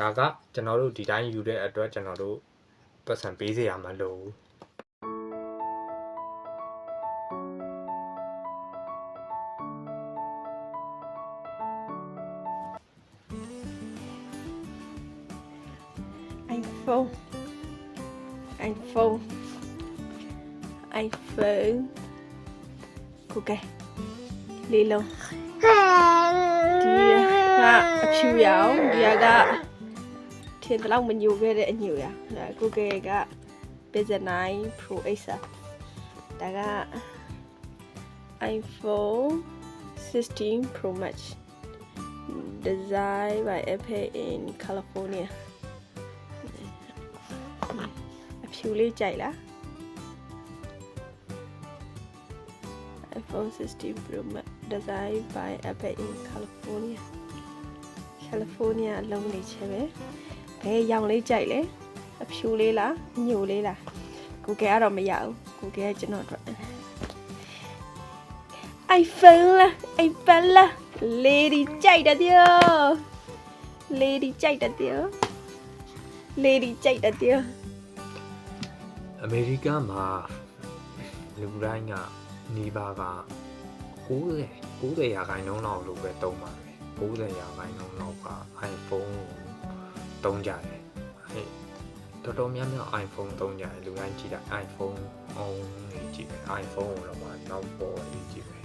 ဒါကကျွန်တော်တို့ဒီတိုင်းယူတဲ့အတွက်ကျွန်တော်တို့ပတ်စံပေးစေရမှာလို့ iPhone iPhone iPhone ကိုကဲလေးလုံးဒီကအဖြူရောင်ဒီက ထင်တယ်လို့မညိုခဲ့တဲ့အညိုရဒါကိုကဲက Pixel 9 Pro X ဒါက iPhone 16 Pro Max designed by Apple in California အဖြူလေးကြိုက်လား iPhone 16 Pro Max designed by Apple in California California အလုံးလေးချဲပဲ ဘယ်ရောင်လေးကြိုက်လဲအဖြူလေးလားညိုလေးလားကိုကဲကတော့မရဘူးကိုကဲကကျွန်တော်တို့ iPhone လား iPad လား lady ကြိုက်တယ်ပြော lady ကြိုက်တယ်ပြော lady ကြိုက်တယ်ပြောအမေရိကမှာလူတိုင်းကနေပါက90 90ရာခိုင်နှုန်းလောက်လို့ပဲသုံးပါတယ်90ရာခိုင်နှုန်းလောက်က iPhone သုံးကြတယ်အဲတော်တော်များများ iPhone သုံးကြတယ်လူတိုင်းကြည့်တာ iPhone on နေကြည့်တယ် iPhone ကိုတော့မှနောက်ပေါ်လေးကြည့်ပဲ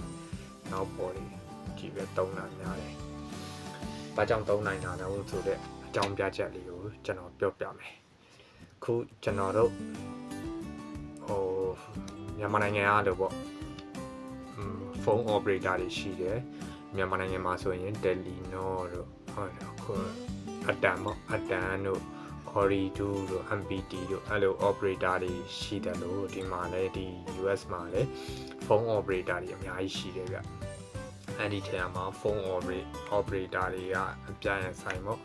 နောက်ပေါ်လေးကြည့်ပဲသုံးတာများတယ်ဘာကြောင့်သုံးနိုင်တာလဲဆိုတော့အကြောင်းပြချက်လေးကိုကျွန်တော်ပြောပြမယ်ခုကျွန်တော်တို့ဟိုမြန်မာနိုင်ငံအားလို့ပေါ့อืมဖုန်း operator တွေရှိတယ်မြန်မာနိုင်ငံမှာဆိုရင် Telenor တို့ဟုတ်တယ်ခု အတန်ပေါ့အတန်တို့ Ooredoo တို့ MPT တို့အဲ့လို operator တွေရှိတယ်လို့ဒီမှာလည်းဒီ US မှာလည်းဖုန်း operator တွေအများကြီးရှိတယ်ဗျအဲ့ဒီထဲမှာဖုန်း operator တွေကအပြည့်အဆိုင်ပေါ့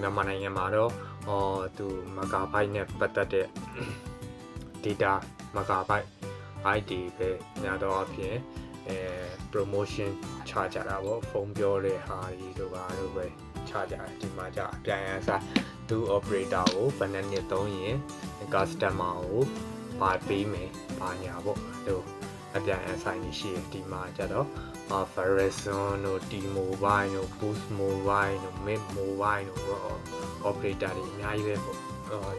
မြန်မာနိုင်ငံမှာတော့ဟောသူ megabyte နဲ့ပတ်သက်တဲ့ data megabyte ID ပဲညာတော့အပြင်အဲ promotion ချကြတာပေါ့ဖုန်းပြောတဲ့ဟာတွေတို့ပါတို့ပဲ ချကြတယ်ဒီမှာじゃအပြန်အစားသူ operator ကိုဘယ်နှစ်နှစ်သုံးရင် customer ကိုပါပေးမယ်ပါညာပေါ့တို့အပြန်အဆိုင်ကြီးရှိတယ်ဒီမှာကြတော့ Verizon တို့ T-Mobile တို့ Boost Mobile တို့ Mint Mobile တို့ operator တွေအများကြီးပဲပေါ့ဟို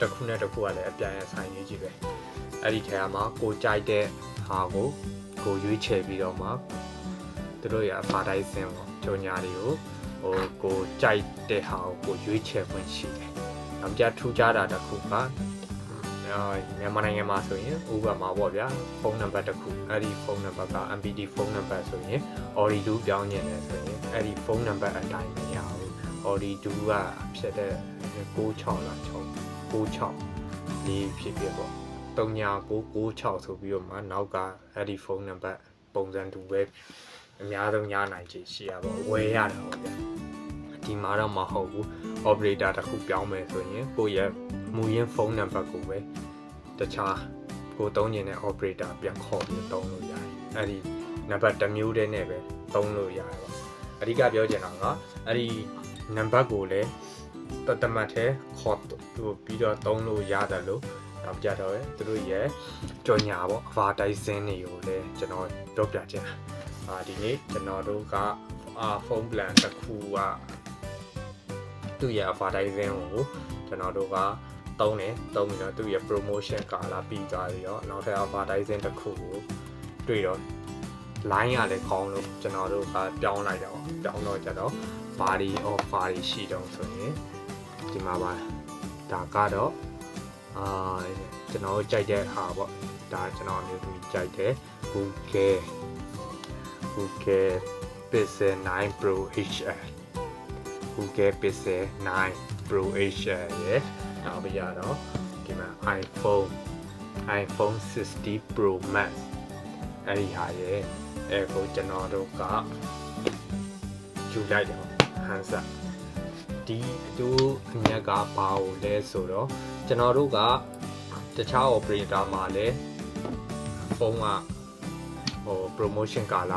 တစ်ခုနဲ့တစ်ခုကလည်းအပြန်အဆိုင်ကြီးကြီးပဲအဲ့ဒီထဲမှာကိုကြိုက်တဲ့ဟာကိုကိုရွေးချယ်ပြီးတော့မှသူတို့ရ advertising ပေါ့ကြော်ညာတွေကို ဟိုကိုကြိုက်တဲ့ဟာကိုကိုရွေးချယ်ခွင့်ရှိတယ်။နောက်ကြထူးခြားတာတစ်ခုကအာမြန်မာနိုင်ငံမှာဆိုရင် Uber မှာပေါ့ဗျာဖုန်းနံပါတ်တစ်ခုအဲ့ဒီဖုန်းနံပါတ်က MPT ဖုန်းနံပါတ်ဆိုရင် Ooredoo ပြောင်းနေတယ်ဆိုရင်အဲ့ဒီဖုန်းနံပါတ်အတိုင်းမရဘူး Ooredoo ကဖြစ်တဲ့96လား6 96လေးဖြစ်ဖြစ်ပေါ့3996ဆိုပြီးတော့မှနောက်ကအဲ့ဒီဖုန်းနံပါတ်ပုံစံတူပဲအများဆုံးရနိုင်ချေရှိရပါဝယ်ရတာပေါ့ဗျာ ဒီမှာတော့မဟုတ်ဘူး operator တစ်ခုပြောင်းမယ်ဆိုရင်ကိုယ့်ရဲ့မူရင်းဖုန်းနံပါတ်ကိုပဲတခြားကိုသုံးနေတဲ့ operator ပြန်ခေါ်ပြီးသုံးလို့ရတယ်အဲ့ဒီနံပါတ်တစ်မျိုးတည်းနဲ့ပဲသုံးလို့ရတယ်ပေါ့အဓိကပြောချင်တာကအဲ့ဒီနံပါတ်ကိုလည်းတတမတ်ထဲခေါ်သူပြီးတော့သုံးလို့ရတယ်လို့နောက်ကြတော့သူတို့ရဲ့ကြော်ညာပေါ့ advertising တွေကိုလည်းကျွန်တော်ပြောပြချင်တာအာဒီနေ့ကျွန်တော်တို့ကအာဖုန်း plan တစ်ခုက သူ့ရဲ့ advertising ကိုကျွန်တော်တို့ကသုံးတယ်သုံးပြီးတော့သူ့ရဲ့ promotion ကာလာပြီးသွားပြီးတော့နောက်ထပ် advertising တစ်ခုကိုတွေ့တော့ line ရလည်းကောင်းလို့ကျွန်တော်တို့ကပြောင်းလိုက်တော့ပြောင်းတော့ကြတော့ဘာဒီ offer တွေရှိတော့ဆိုရင်ဒီမှာပါဒါကတော့အာကျွန်တော်ကြိုက်တဲ့ဟာပေါ့ဒါကျွန်တော်အမျိုးသမီးကြိုက်တဲ့ Google Google Pixel 9 Pro XL Google Pixel 9 Pro XL ရဲ့နောက်ပြီးရတော့ဒီမှာ iPhone iPhone 60 Pro Max အဲ့ဒီဟာရဲ့အဲကိုကျွန်တော်တို့ကယူလိုက်တယ်ပေါ့ဟန်စာဒီအတူအမြတ်ကဘာကိုလဲဆိုတော့ကျွန်တော်တို့ကတခြား operator မှာလည်းဖုန်းကဟို promotion ကာလ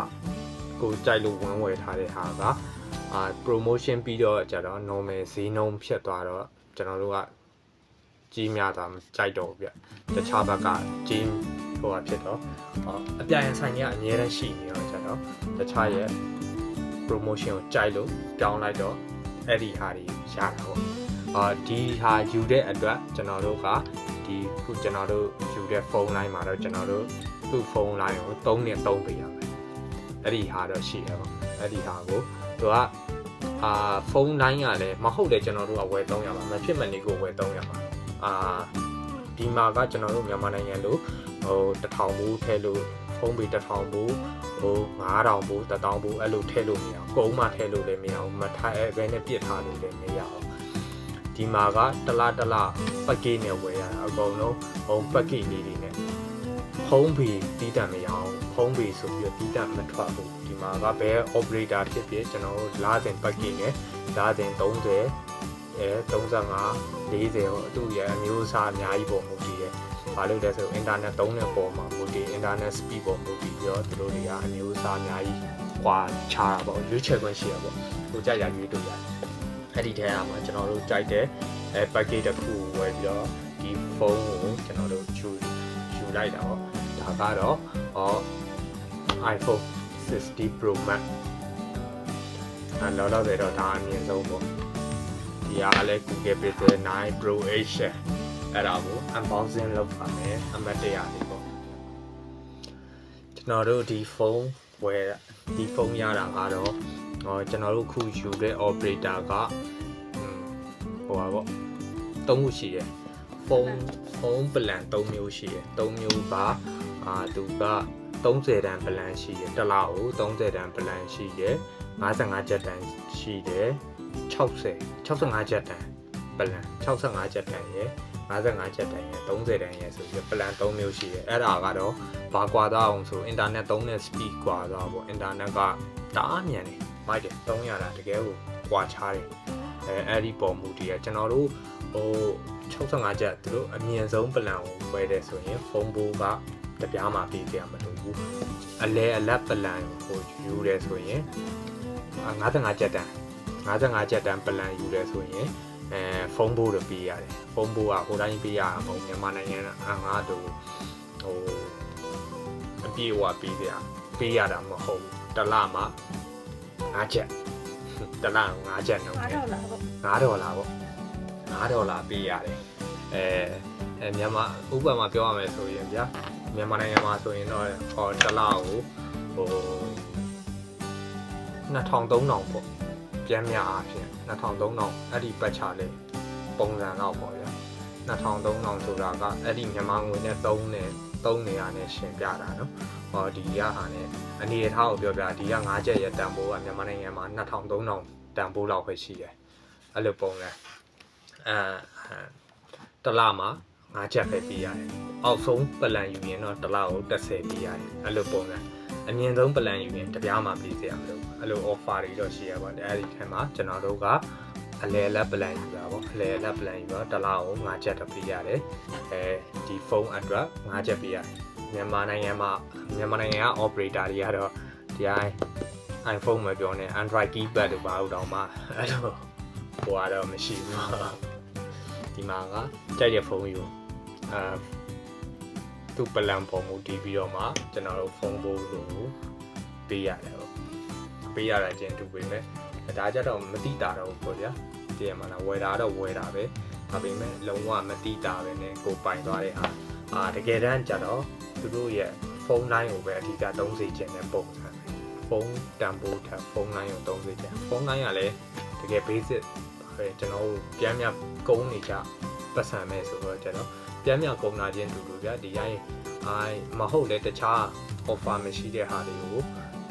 ကိုကြိုက်လို့ဝင်ဝယ်ထားတဲ့ဟာက အာ promotion ပြီးတော့ကျတော့ normal ဈေးနှုန်းဖြစ်သွားတော့ကျွန်တော်တို့ကကြီးများတာမကြိုက်တော့ဘူးဗျတခြားဘက်ကကြီးဟိုဟာဖြစ်တော့ဟောအပြိုင်ဆိုင်ကြီးကအများနဲ့ရှိနေတော့ကျတော့တခြားရဲ့ promotion ကိုကြိုက်လို့ပြောင်းလိုက်တော့အဲ့ဒီဟာတွေရတာပေါ့အာဒီဟာယူတဲ့အတွက်ကျွန်တော်တို့ကဒီခုကျွန်တော်တို့ယူတဲ့ဖုန်းလိုင်းမှာတော့ကျွန်တော်တို့သူ့ဖုန်းလိုင်းကို3နဲ့3ပေးရမယ် အဲ့ဒီဟာတော့ရှိရပါအဲ့ဒီဟာကိုသူကအာဖုန်းလိုင်းကလည်းမဟုတ်တယ်ကျွန်တော်တို့ကဝယ်3ရပါမဖြစ်မနေကိုဝယ်3ရပါအာဒီမှာကကျွန်တော်တို့မြန်မာနိုင်ငံလို့ဟို1000ဘူးထဲလို့ဖုန်းပေ1000ဘူးဟို9000ဘူး1000ဘူးအဲ့လိုထည့်လို့မရအောင်ကုန်းမှထည့်လို့လည်းမရအောင်မထားအဲဘဲနဲ့ပြစ်ထားလို့လည်းမရအောင်ဒီမှာကတလားတလားပက်ကေးနဲ့ဝယ်ရတာအကုန်လုံးဟိုပက်ကေးလေးတွေနဲ့ဖုန်းပေတီးတံမရအောင် ဖုန်းပေဆိုပြီးတော့တီးတံမထွက်ဘူးဒီမှာကဘယ် operator ဖြစ်ဖြစ်ကျွန်တော်တို့လာတဲ့ပက်ကေးနဲ့လာတဲ့30အဲ35 40ဟိုအတူရအမျိုးအစားအများကြီးပုံမှုတည်တယ်။ဘာလို့လဲဆိုတော့ internet သုံးတဲ့ပုံမှာမှုတည် internet speed ပုံမှုတည်ပြီးတော့သူတို့တွေကအမျိုးအစားအများကြီးကွာခြားတာပေါ့ရွေးချယ်ခွင့်ရှိရပေါ့။ကိုကြိုက်ရရွေးလို့ရတယ်။အဲ့ဒီထဲမှာကျွန်တော်တို့ကြိုက်တဲ့အဲ package တစ်ခုဝယ်ပြီးတော့ဒီဖုန်းကိုကျွန်တော်တို့ယူယူလိုက်တာပေါ့။ဒါကတော့ဟော iPhone 60 Pro Max အဲ့လောလောဆယ်တော့ဒါအမြင့်ဆုံးပေါ့။ဒီကလည်း Google Pixel 9 Pro H အဲ့ဒါကို unboxing လုပ်ပါမယ်အမတ်တရလေးပေါ့ကျွန်တော်တို့ဒီဖုန်းဝယ်ဒီဖုန်းရတာကတော့ဟောကျွန်တော်တို့ခုယူတဲ့ operator ကဟိုပါပေါ့သုံးခုရှိတယ်ဖုန်းဖုန်း plan 3မျိုးရှိတယ်3မျိုးပါအာသူက 30တန် plan ရှိတယ်တစ်လောက်ကို30တန် plan ရှိတယ်55ကျပ်တန်ရှိတယ်60 65ချက်တန်ပလန်65ချက်တန်ရယ်55ချက်တန်ရယ်30တန်ရယ်ဆိုပြီးပလန်3မျိုးရှိတယ်အဲ့ဒါကတော့ဘာကွာသွားအောင်ဆိုအင်တာနက်သုံးတဲ့ speed ကွာသွားပေါ့အင်တာနက်ကတအားမြန်တယ်မိုက်တယ်300တာတကယ်ကိုကွာခြားတယ်အဲအဲ့ဒီပုံမူတည်ရကျွန်တော်တို့ဟို65ချက်သူတို့အမြင့်ဆုံးပလန်ကိုဝယ်တယ်ဆိုရင်ဖုန်းဘိုးကတပြားမှပေးကြရမလို့ ဘူးအလဲအလတ်ပလန်ကိုယူတယ်ဆိုရင်55ချက်တန်55ချက်တန်ပလန်ယူတယ်ဆိုရင်အဲဖုန်းဘိုးတော့ပေးရတယ်ဖုန်းဘိုးကဟိုတိုင်းပေးရမှာမဟုတ်မြန်မာနိုင်ငံအငါတို့ဟိုအပြေဝပေးကြပေးရတာမဟုတ်တစ်လမှ5ချက်တစ်လ5ချက်တော့အားတော့လားပေါ့9ဒေါ်လာပေါ့9ဒေါ်လာပေးရတယ်အဲအဲမြန်မာဥပမာပြောရမယ်ဆိုရင်ဗျာ မြန်မာနိုင်ငံမှာဆိုရင်တော့ဟောတစ်လကိုဟို2000 3000ပေါ့ပြန်များအားဖြင့်2000 3000အဲ့ဒီပတ်ချလေးပုံစံတော့ပေါ့ဗျာ2000 3000ဆိုတာကအဲ့ဒီမြန်မာငွေနဲ့3နဲ့3နေရာနဲ့ရှင်ပြတာနော်ဟောဒီရဟာနဲ့အနေအထားကိုပြောပြဒီက5ချက်ရဲ့တန်ဖိုးကမြန်မာနိုင်ငံမှာ2000 3000တန်ဖိုးလောက်ပဲရှိတယ်အဲ့လိုပုံစံအဲတလမှာ 5ချက်ပဲပေးရတယ်အောက်ဆုံးပလန်ယူရင်တော့တလကို30ပေးရတယ်အဲ့လိုပုံစံအမြင့်ဆုံး plan ယူရင်တပြားမှပေးစရာမလိုဘူးအဲ့လို offer တွေတော့ရှိရပါတယ်အဲ့ဒီထဲမှာကျွန်တော်တို့ကအလဲလက် plan ယူတာပေါ့အလဲလက် plan ယူတော့တစ်လောက်5ချက်တော့ပေးရတယ်အဲဒီဖုန်းအတွက်5ချက်ပေးရတယ်မြန်မာနိုင်ငံမှာမြန်မာနိုင်ငံက operator တွေကတော့ဒီအိုင် iPhone မပြောနဲ့ Android keypad တို့ပါတော့မှအဲ့လိုဟိုကတော့မရှိဘူးဒီမှာကကြိုက်တဲ့ဖုန်းယူ အဲသူ့ပလန်ပုံမူတည်ပြီးတော့မှကျွန်တော်တို့ဖုန်းဘိုးကိုပေးရတယ်ပေါ့ပေးရတာချင်းတူပေမဲ့ဒါကြတော့မတိတာတော့ပေါ့ဗျာတည်ရမှာလားဝယ်တာတော့ဝယ်တာပဲဒါပေမဲ့လုံးဝမတိတာပဲနဲ့ကိုပိုင်သွားတဲ့ဟာအာတကယ်တမ်းကျတော့သူတို့ရဲ့ဖုန်းလိုင်းကိုပဲအဓိကသုံးစေချင်တဲ့ပုံစံပဲဖုန်းတန်ဖိုးထက်ဖုန်းလိုင်းကိုသုံးစေချင်ဖုန်းလိုင်းကလည်းတကယ် basic ပဲကျွန်တော်တို့ပြန်ပြန်ကုန်းနေကြ ပတ်စံမဲ့ဆိုတော့ကျတော့ပြန်ပြန်ကုန်းလာခြင်းတူတူဗျာဒီရိုင်းအိုင်မဟုတ်လေတခြား offer မရှိတဲ့ဟာတွေကို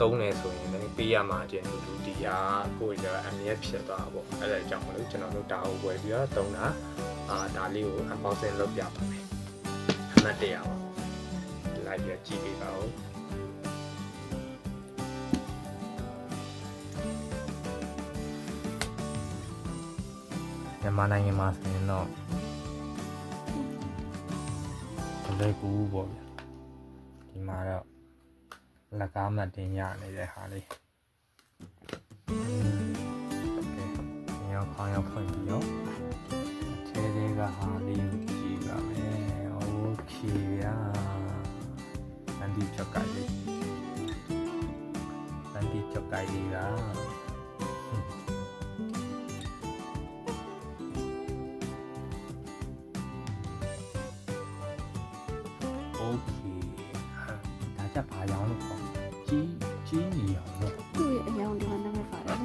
တုံးနေဆိုရင်လည်းပေးရမှာကျင်တူဒီဟာကိုယ်ကအမြဲဖြစ်သွားတာပေါ့အဲ့ဒါကြောင့်မလို့ကျွန်တော်တို့ဒါကိုဝယ်ပြီးတော့တုံးတာအာဒါလေးကို unboxing လုပ်ပြပါမယ်အမှတ်တရပါလိုက်ရကြည့်ပေးပါဦးမြန်မာနိုင်ငံမှာဆိုရင်တော့ လွယ်ကူဘူးပေါ့ဗျာဒီမှာတော့လက်ကားမှတ်တင်ရနေတဲ့ဟာလေးอืม ရောခေါင်းရောက်ဖွင့်ပြီးတော့ခြေသေးကဟာလေးကိုကြည့်ပါမယ်โอเคဗျာအန်ဒီချောက်ကလေးအန်ဒီချောက်ကလေးက okay ဒါကြဘာရောင်လို့ခေါ်ကြီးကြီးနေရောင်လို့သူ့ရဲ့အရောင်ဒီမှာနာမည်ပါတယ်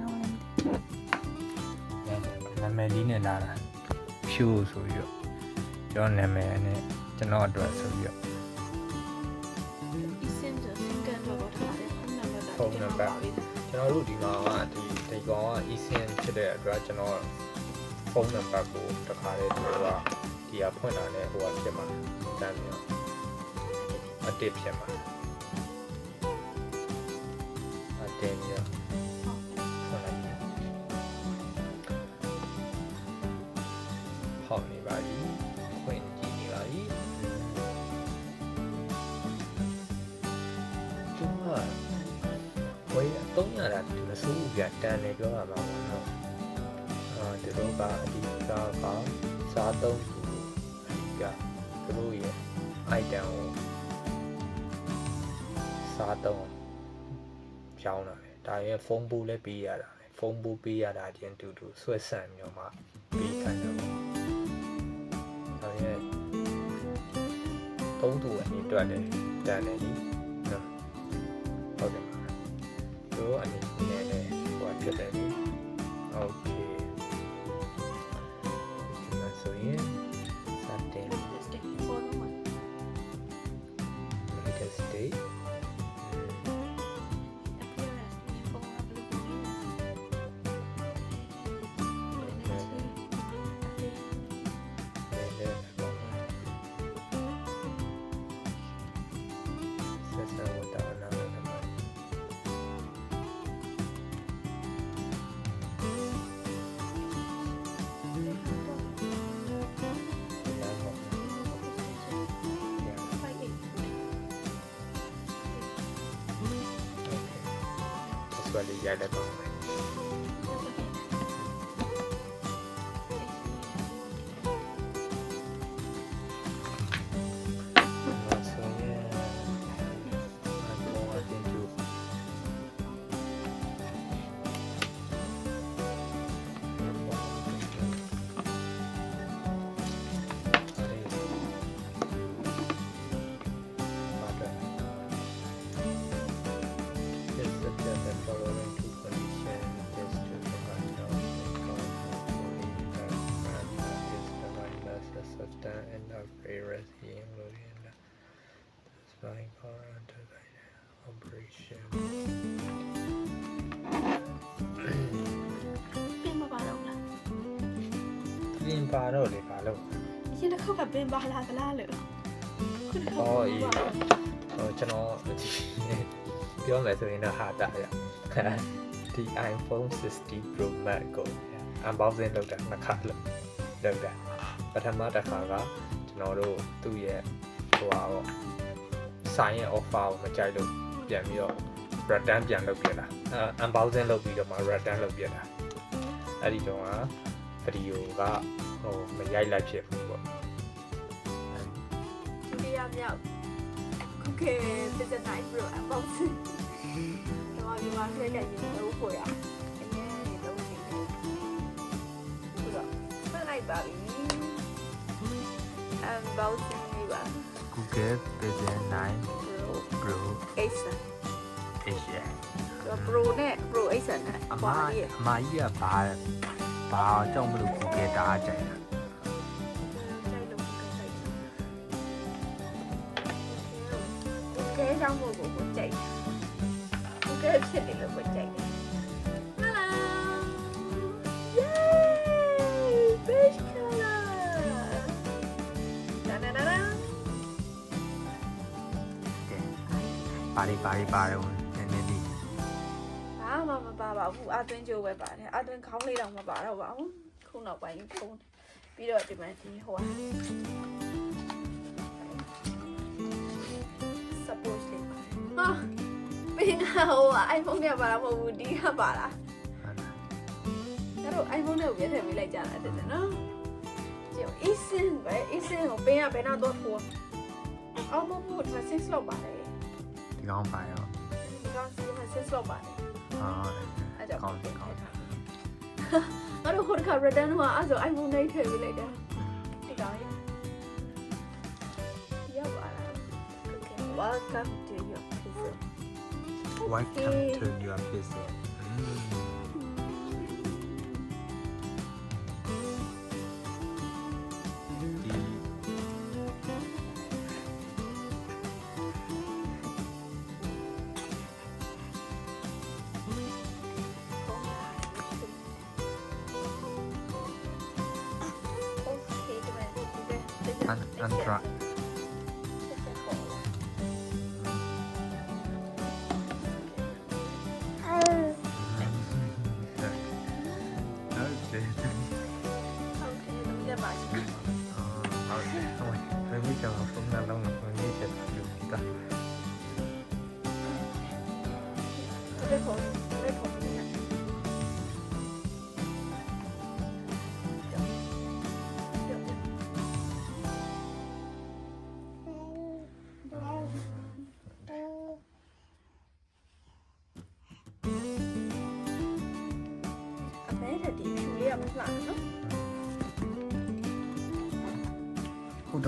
နော်နာမည်လေးနဲ့လာတာဖြိုးဆိုပြီးတော့ကျွန်တော်နာမည်နဲ့ကျွန်တော်အတွက်ဆိုပြီးတော့ဖုန်းနံပါတ်ကျွန်တော်တို့ဒီမှာကဒီဒီကောင်က eSIM ဖြစ်တဲ့အတွက်ကျွန်တော် ဖုန်းနံပါတ်ကိုတခါလေးသူကဒီဟာဖွင့်လာတဲ့ဟိုကဖြစ်မှာတန်းပြီးတော့အတစ်ဖြစ်မှာအတင်းပြီးတော့ဖွင့်လိုက်ပြီဟောက်နေပါပြီဖွင့်ကြည့်နေပါပြီသူကဝေး300တာဒီမစိုးဘူးပြတန်တယ်ပြောရမှာပေါ့နော် အာဒီလိုကအဒီကကစားသုံးသူအဒီကသူတို့ရဲ့ item ကိုစားသုံးပြောင်းတာပဲဒါရဲ့ဖုန်းဘူးလည်းပေးရတာပဲဖုန်းဘူးပေးရတာချင်းတူတူဆွဲဆန့်မျိုးမှပေးခိုင်းတော့ဒါရဲ့သုံးသူအနေအတွက်လည်းတန်တယ်လीနော်ဟုတ်တယ်မလားတို့အနေနဲ့လည်းဟိုဖြစ်တယ် Stay. 管理 ninja. ပြင်ပါတော့လေပါလို့အရင်တစ်ခေါက်ကပြင်ပါလာသလားလို့ခုတစ်ခေါက်ဟောအေးဟိုကျွန်တော်ပြောမယ်ဆိုရင်တော့ဟာတာရဒီ iPhone 60 Pro Max ကို unboxing လုပ်တာနှစ်ခါလုပ်လုပ်တာပထမတစ်ခါကကျွန်တော်တို့သူ့ရဲ့ဟိုဟာပေါ့ဆိုင်ရဲ့ offer ကိုမကြိုက်လို့ပြန်ပြီးတော့ return ပြန်လုပ်ပြတာအဲ unboxing လုပ်ပြီးတော့မှ return လုပ်ပြတာအဲ့ဒီတော့ကဗီဒီယိုက ဟိုမရိုက်လိုက်ဖြစ်ဘူးပေါ့ဒုတိယမြောက်ခုခေစစ်စစ်တိုင်း Pro unboxing တော့ဒီမှာဆွဲလိုက်ရင်တော့ပေါ်ရအရင်နေတော့နေတယ်ခုတော့ဆွဲလိုက်ပါပြီ unboxing လေးပါ Google Pixel 9 Pro Pro X Asia တော့ Pro နဲ့ Pro X နဲ့အမပွားလေးအမကြီးကဘာဘာကြောင့်မလို့ Google တားကြိုင်တာကဲကြောင့်မို့ကိုကိုကြိုက်ကိုကဲဖြစ်တယ်လို့ကိုကြိုက်တယ်ဟာလာ Yay! Beige color! Da da da da! ပါရီပါရီပါတော့နည်းနည်းလေးဘာမှမ ပါပါဘူးအသွင်းကြိုးပဲပါတယ်အသွင်းခေါင်းလေးတော့မပါတော့ပါဘူးခုနောက်ပိုင်းဖုန်းပြီးတော့ဒီမှာဒီဟို support လေးပါဟာင်းကဟို iPhone နဲ့ပါလားမဟုတ်ဘူးဒီကပါလားဟုတ်လားအဲ့တော့ iPhone နဲ့ကိုပြထည့်ပေးလိုက်ကြတာတဲ့နော်ကြည့် eSIM ပဲ eSIM ကိုပင်းကဘယ်တော့တော့ထိုးအော်မဟုတ်ဘူးဒီမှာ6 slot ပါတယ်ဒီကောင်းပါရောဒီကောင်စီမှာ6 slot ပါတယ်ဟာ အဲ့ကြောင့်ကောင်းတယ်ကောင်းတယ်ငါတို့ဟိုတစ်ခါ return ဟိုအဲ့ဆို iPhone နဲ့ထည့်ပေးလိုက်တာဒီကောင်ရရပါလား Okay welcome to your prison welcome to your prison 安安卓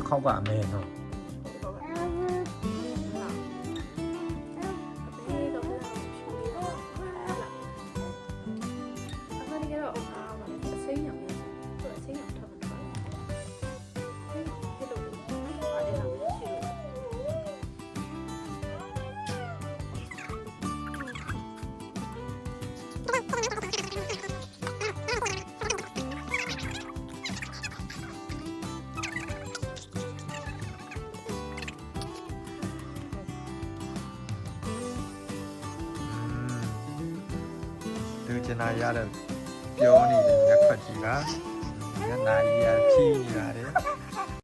ခုတစ်ခေါ က်ကအမဲနော်လူကျင်နာရတဲ့ပြောနေတယ်ရက်ခွက်ကြီးကညနာကြီးရဖြီးနေရတယ်